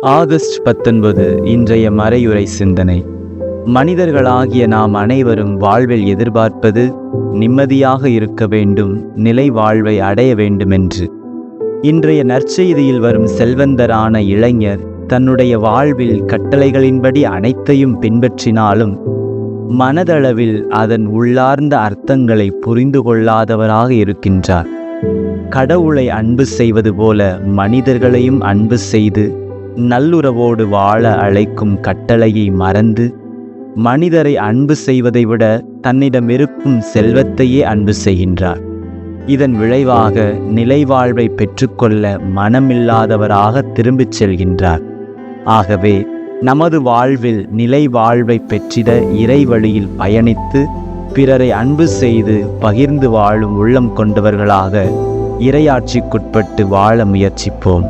August பத்தொன்பது இன்றைய மறையுரை சிந்தனை. மனிதர்களாகிய நாம் அனைவரும் வாழ்வில் எதிர்பார்ப்பது நிம்மதியாக இருக்க வேண்டும் நிலை வாழ்வை அடைய வேண்டுமென்று. இன்றைய நற்செய்தியில் வரும் செல்வந்தரான இளைஞர் தன்னுடைய வாழ்வில் கட்டளைகளின்படி அனைத்தையும் பின்பற்றினாலும் மனதளவில் அதன் உள்ளார்ந்த அர்த்தங்களை புரிந்து கொள்ளாதவராக இருக்கின்றார். கடவுளை அன்பு செய்வது போல மனிதர்களையும் அன்பு செய்து நல்லுறவோடு வாழ அழைக்கும் கட்டளையை மறந்து மனிதரை அன்பு செய்வதை விட தன்னிடம் இருக்கும் செல்வத்தையே அன்பு செய்கின்றார். இதன் விளைவாக நிலைவாழ்வை பெற்றுக்கொள்ள மனமில்லாதவராக திரும்பிச் செல்கின்றார். ஆகவே நமது வாழ்வில் நிலை வாழ்வை பெற்றிட இறை வழியில் பயணித்து பிறரை அன்பு செய்து பகிர்ந்து வாழும் உள்ளம் கொண்டவர்களாக இறையாட்சிக்குட்பட்டு வாழ முயற்சிப்போம்.